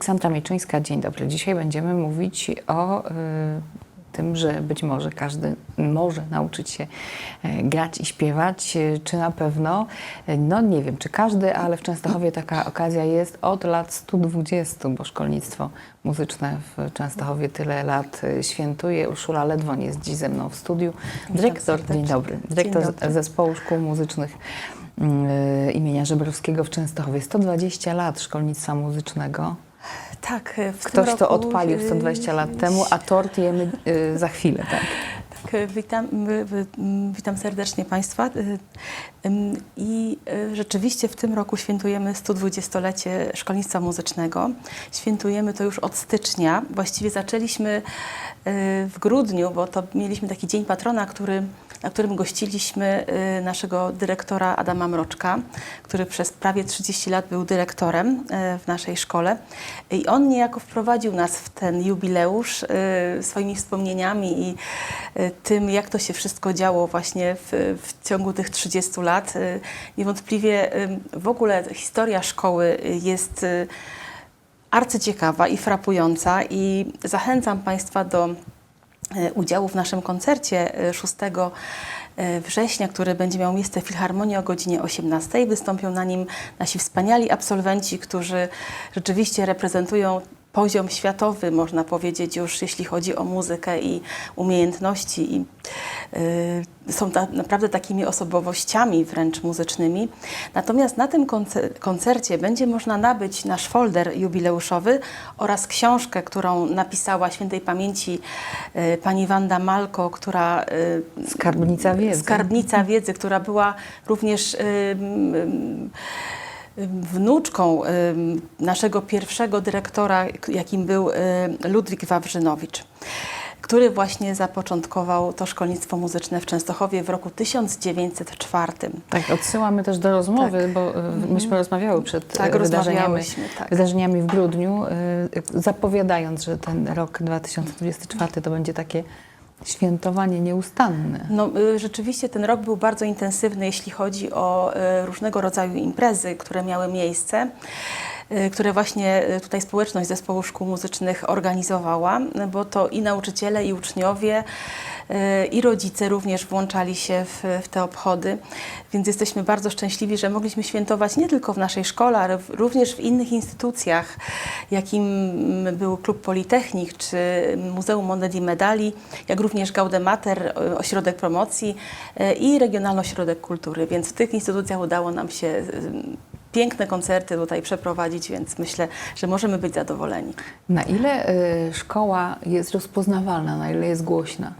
Aleksandra Mieczyńska, dzień dobry. Dzisiaj będziemy mówić o y, tym, że być może każdy może nauczyć się e, grać i śpiewać, e, czy na pewno, e, no nie wiem, czy każdy, ale w Częstochowie taka okazja jest od lat 120, bo szkolnictwo muzyczne w Częstochowie tyle lat świętuje. Urszula Ledwoń jest dziś ze mną w studiu. Dyrektor, dzień dobry, dyrektor Dzień dobry. Zespołu Szkół Muzycznych mm, imienia Żebrowskiego w Częstochowie. 120 lat szkolnictwa muzycznego. Tak, w Ktoś tym to roku, odpalił y, 120 lat temu, a tort jemy y, za chwilę, tak? Tak, y, witam, y, y, witam serdecznie Państwa. Y, I y, rzeczywiście w tym roku świętujemy 120-lecie szkolnictwa muzycznego. Świętujemy to już od stycznia. Właściwie zaczęliśmy y, w grudniu, bo to mieliśmy taki dzień patrona, który, na którym gościliśmy y, naszego dyrektora Adama Mroczka, który przez prawie 30 lat był dyrektorem y, w naszej szkole. I on niejako wprowadził nas w ten jubileusz y, swoimi wspomnieniami i tym, jak to się wszystko działo właśnie w, w ciągu tych 30 lat. Niewątpliwie w ogóle historia szkoły jest arcyciekawa i frapująca i zachęcam Państwa do udziału w naszym koncercie e, 6 e, września, który będzie miał miejsce w Filharmonii o godzinie 18. Wystąpią na nim nasi wspaniali absolwenci, którzy rzeczywiście reprezentują poziom światowy, można powiedzieć, już jeśli chodzi o muzykę i umiejętności. I, są ta, naprawdę takimi osobowościami wręcz muzycznymi. Natomiast na tym konce- koncercie będzie można nabyć nasz folder jubileuszowy oraz książkę, którą napisała świętej pamięci y, pani Wanda Malko, która y, Skarbnica wiedzy. skarbnica wiedzy, która była również wnuczką naszego pierwszego dyrektora, jakim był Ludwik Wawrzynowicz, który właśnie zapoczątkował to szkolnictwo muzyczne w Częstochowie w roku 1904. Tak, odsyłamy też do rozmowy, bo y, myśmy rozmawiały przed Tak, y, wydarzeniami, tak. wydarzeniami w grudniu, y, zapowiadając, że ten rok 2024 to będzie takie świętowanie nieustanne. No, rzeczywiście ten rok był bardzo intensywny, jeśli chodzi o różnego rodzaju imprezy, które miały miejsce, które właśnie y, tutaj społeczność Zespołu Szkół Muzycznych organizowała, bo to i nauczyciele, i uczniowie, y, i rodzice również włączali się w, w te obchody, więc jesteśmy bardzo szczęśliwi, że mogliśmy świętować nie tylko w naszej szkole, ale również w innych instytucjach, jakim był Klub Politechnik czy Muzeum Monet i Medali, jak również Gaudemater, Ośrodek Promocji i Regionalny Ośrodek Kultury. Więc w tych instytucjach udało nam się piękne koncerty tutaj przeprowadzić, więc myślę, że możemy być zadowoleni. Na ile y, szkoła jest rozpoznawalna, na ile jest głośna?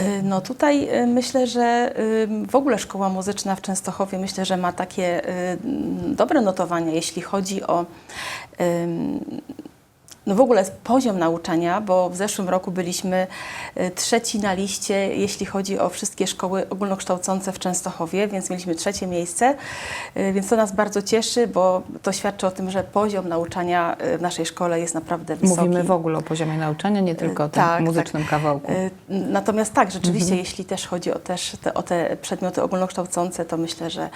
Y, No tutaj y, myślę, że y, w ogóle szkoła muzyczna w Częstochowie myślę, że ma takie dobre notowania, jeśli chodzi o no w ogóle poziom nauczania, bo w zeszłym roku byliśmy y, trzeci na liście, jeśli chodzi o wszystkie szkoły ogólnokształcące w Częstochowie, więc mieliśmy trzecie miejsce, y, więc to nas bardzo cieszy, bo to świadczy o tym, że poziom nauczania y, w naszej szkole jest naprawdę wysoki. Mówimy w ogóle o poziomie nauczania, nie tylko o tym tak, muzycznym kawałku. Y, Natomiast tak, rzeczywiście, Mhm. jeśli też chodzi o, też te, o te przedmioty ogólnokształcące, to myślę, że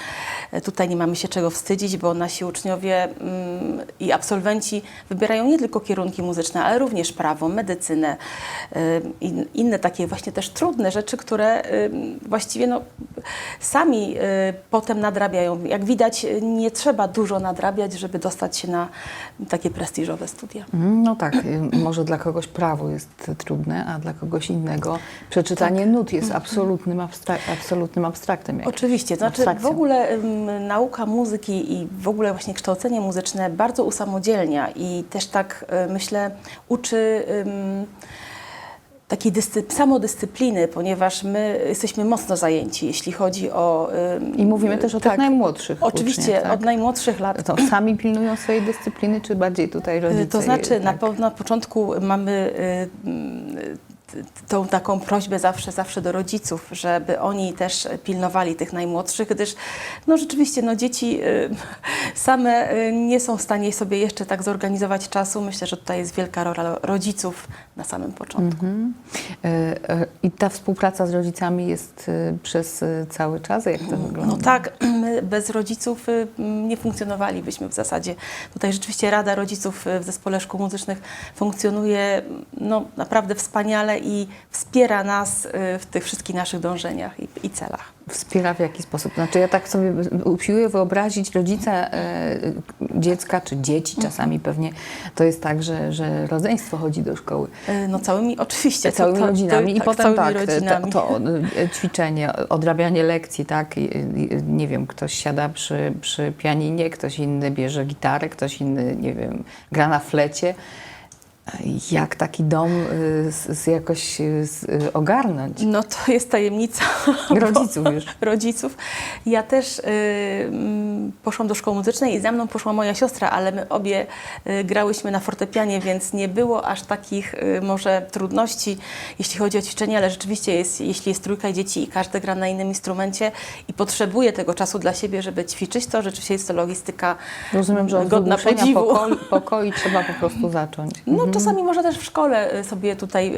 tutaj nie mamy się czego wstydzić, bo nasi uczniowie mm, i absolwenci wybierają nie tylko kierunki muzyczne, ale również prawo, medycynę y, i inne takie właśnie też trudne rzeczy, które y, właściwie no, sami y, potem nadrabiają. Jak widać, nie trzeba dużo nadrabiać, żeby dostać się na takie prestiżowe studia. Mm, No tak, może dla kogoś prawo jest trudne, a dla kogoś innego przeczytanie Tak. nut jest absolutnym, abstrak- absolutnym abstraktem. Oczywiście, to znaczy w ogóle ym, nauka muzyki i w ogóle właśnie kształcenie muzyczne bardzo usamodzielnia i też tak myślę uczy takiej dyscy- samodyscypliny, ponieważ my jesteśmy mocno zajęci, jeśli chodzi o... ym, I mówimy też o tych tak, najmłodszych Oczywiście, uczniach, tak? od najmłodszych lat. To sami pilnują swojej dyscypliny, czy bardziej tutaj rodzice? Y, To znaczy, na tak? pewno na początku mamy y, tą taką prośbę zawsze, zawsze do rodziców, żeby oni też pilnowali tych najmłodszych, gdyż no rzeczywiście no dzieci y, same y, nie są w stanie sobie jeszcze tak zorganizować czasu. Myślę, że tutaj jest wielka rola rodziców na samym początku. E, e, I ta współpraca z rodzicami jest przez cały czas? Jak to wygląda? No tak, my bez rodziców nie funkcjonowalibyśmy w zasadzie. Tutaj rzeczywiście Rada Rodziców w Zespole Szkół Muzycznych funkcjonuje no, naprawdę wspaniale i wspiera nas y, w tych wszystkich naszych dążeniach i, i celach. Wspiera w jaki sposób? Znaczy ja tak sobie usiłuję wyobrazić rodzica e, dziecka, czy dzieci czasami pewnie to jest tak, że, że rodzeństwo chodzi do szkoły. Y, No całymi, oczywiście. to- całymi to- to- rodzinami i tak, potem tak, rodzinami. To, to ćwiczenie, odrabianie lekcji, tak, nie wiem, ktoś siada przy, przy pianinie, ktoś inny bierze gitarę, ktoś inny, nie wiem, gra na flecie. Jak taki dom y, z, z jakoś y, z, y, ogarnąć? No to jest tajemnica Rodziców już. rodziców. Ja też y, poszłam do szkoły muzycznej i za mną poszła moja siostra, ale my obie y, grałyśmy na fortepianie, więc nie było aż takich y, może trudności, jeśli chodzi o ćwiczenie, ale rzeczywiście jest, jeśli jest trójka dzieci i każdy gra na innym instrumencie i potrzebuje tego czasu dla siebie, żeby ćwiczyć, to rzeczywiście jest to logistyka Rozumiem, że od godna podziwu. pokoi, pokoi trzeba po prostu zacząć. No, czasami można też w szkole y, sobie tutaj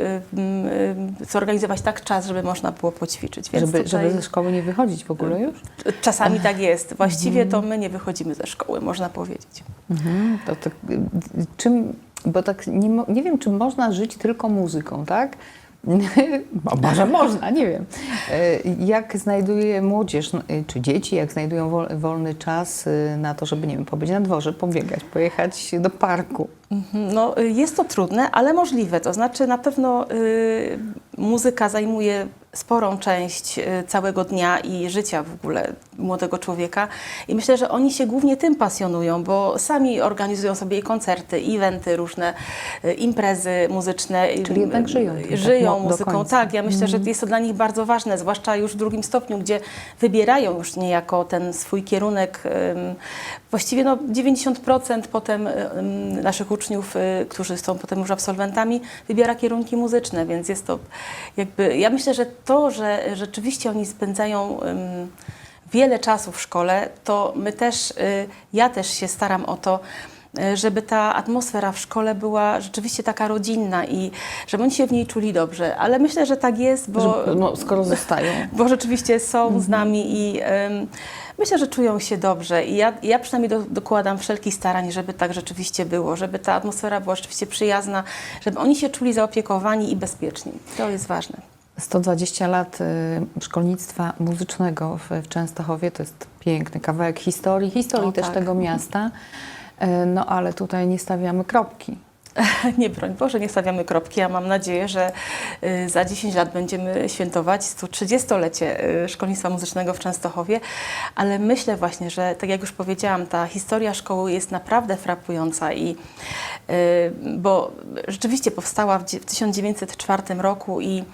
zorganizować tak czas, żeby można było poćwiczyć. Więc Żeby, tutaj... żeby ze szkoły nie wychodzić w ogóle już? Czasami tak jest. Właściwie to my nie wychodzimy ze szkoły, można powiedzieć. Mhm, to, tak, y, y, czym, bo tak nie, nie wiem, czy można żyć tylko muzyką, tak? Bo może można, nie wiem. Y, Jak znajduje młodzież, y, czy dzieci, jak znajdują wol, wolny czas y, na to, żeby, nie wiem, pobyć na dworze, pobiegać, pojechać do parku? Mhm, No, y, jest to trudne, ale możliwe. To znaczy na pewno y, muzyka zajmuje sporą część y, całego dnia i życia w ogóle młodego człowieka. I myślę, że oni się głównie tym pasjonują, bo sami organizują sobie i koncerty, eventy, różne y, imprezy muzyczne. Czyli jednak żyją tak Żyją do muzyką, tak. Ja myślę, że jest to dla nich bardzo ważne, zwłaszcza już w drugim stopniu, gdzie wybierają już niejako ten swój kierunek. Właściwie no 90% potem naszych uczniów, y, którzy są potem już absolwentami, wybiera kierunki muzyczne, więc jest to jakby, ja myślę, że to, że rzeczywiście oni spędzają wiele czasu w szkole, to my też, y, ja też się staram o to, żeby ta atmosfera w szkole była rzeczywiście taka rodzinna i żeby oni się w niej czuli dobrze. Ale myślę, że tak jest, bo, Że, no, skoro zostają. bo rzeczywiście są z nami i ym, myślę, że czują się dobrze. I ja, ja przynajmniej do, dokładam wszelkich starań, żeby tak rzeczywiście było, żeby ta atmosfera była rzeczywiście przyjazna, żeby oni się czuli zaopiekowani i bezpieczni. To jest ważne. 120 lat y, szkolnictwa muzycznego w, w Częstochowie to jest piękny kawałek historii, historii O, też tak. tego miasta. Y, No ale tutaj nie stawiamy kropki. Nie, broń Boże, nie stawiamy kropki. Ja mam nadzieję, że y, za 10 lat będziemy świętować 130-lecie y, szkolnictwa muzycznego w Częstochowie, ale myślę właśnie, że tak jak już powiedziałam, ta historia szkoły jest naprawdę frapująca i y, bo rzeczywiście powstała w dzie- w 1904 roku i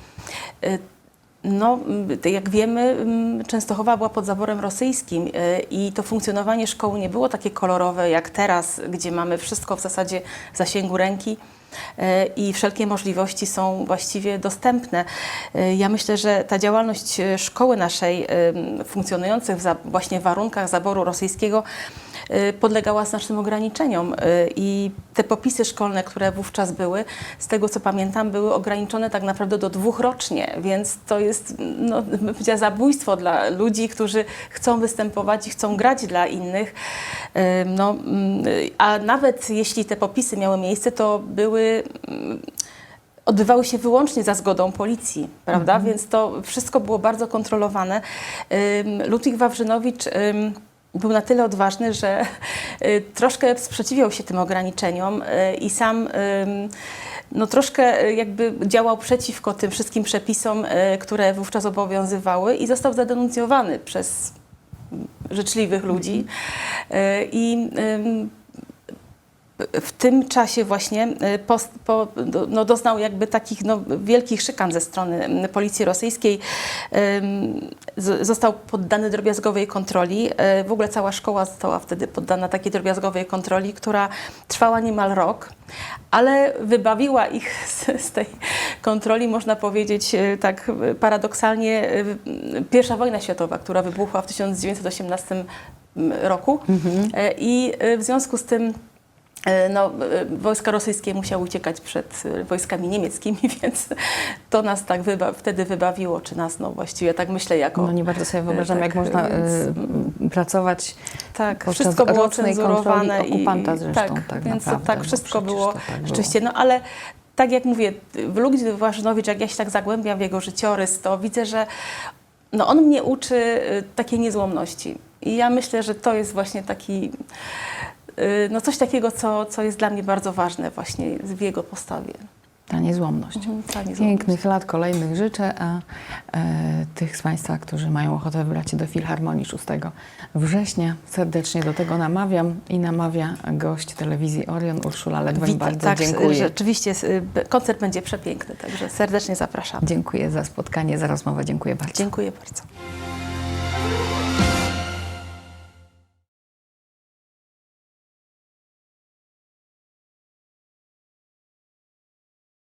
no, tak jak wiemy, Częstochowa była pod zaborem rosyjskim y, i to funkcjonowanie szkoły nie było takie kolorowe jak teraz, gdzie mamy wszystko w zasadzie w zasięgu ręki i wszelkie możliwości są właściwie dostępne. Y, Ja myślę, że ta działalność y, szkoły naszej, funkcjonujących w właśnie warunkach zaboru rosyjskiego, podlegała znacznym ograniczeniom i te popisy szkolne, które wówczas były, z tego co pamiętam, były ograniczone tak naprawdę do dwóch rocznie, więc to jest no, zabójstwo dla ludzi, którzy chcą występować i chcą grać dla innych. No, mm, a nawet jeśli te popisy miały miejsce, to były mm, odbywały się wyłącznie za zgodą policji, prawda? Więc to wszystko było bardzo kontrolowane. Ludwik Wawrzynowicz był na tyle odważny, że y, troszkę sprzeciwiał się tym ograniczeniom y, i sam no, troszkę y, jakby działał przeciwko tym wszystkim przepisom, które wówczas obowiązywały i został zadenuncjowany przez życzliwych ludzi. Y, I w tym czasie właśnie y, pos- po, no, doznał jakby takich no, wielkich szykan ze strony mm, policji rosyjskiej. Został poddany drobiazgowej kontroli. Y, W ogóle cała szkoła została wtedy poddana takiej drobiazgowej kontroli, która trwała niemal rok, ale wybawiła ich z, z tej kontroli, można powiedzieć y, tak paradoksalnie, pierwsza wojna światowa, która wybuchła w 1918 roku. Y, I w związku z tym No, e, wojska rosyjskie musiały uciekać przed e, wojskami niemieckimi, więc to nas tak wyba- wtedy wybawiło, czy nas, no właściwie tak myślę, jako... No nie bardzo sobie wyobrażam, tak, jak można więc, pracować Tak, wszystko było cenzurowane. okupanta zresztą, tak, tak więc naprawdę, tak, wszystko było tak było. rzeczywiście, no ale tak jak mówię, w Ludwik Włażynowicz, jak ja się tak zagłębiam w jego życiorys, to widzę, że no on mnie uczy takiej niezłomności. I ja myślę, że to jest właśnie taki, no coś takiego, co, co jest dla mnie bardzo ważne właśnie w jego postawie. Ta niezłomność. Mhm, ta niezłomność. Pięknych lat kolejnych życzę, a e, tych z Państwa, którzy mają ochotę wybrać się do Filharmonii 6 września, serdecznie do tego namawiam i namawia gość telewizji Orion Urszula Ledwoń. Witam, Bardzo tak, dziękuję. Rzeczywiście y, koncert będzie przepiękny, także serdecznie zapraszam. Dziękuję za spotkanie, za rozmowę. Dziękuję bardzo. Dziękuję bardzo.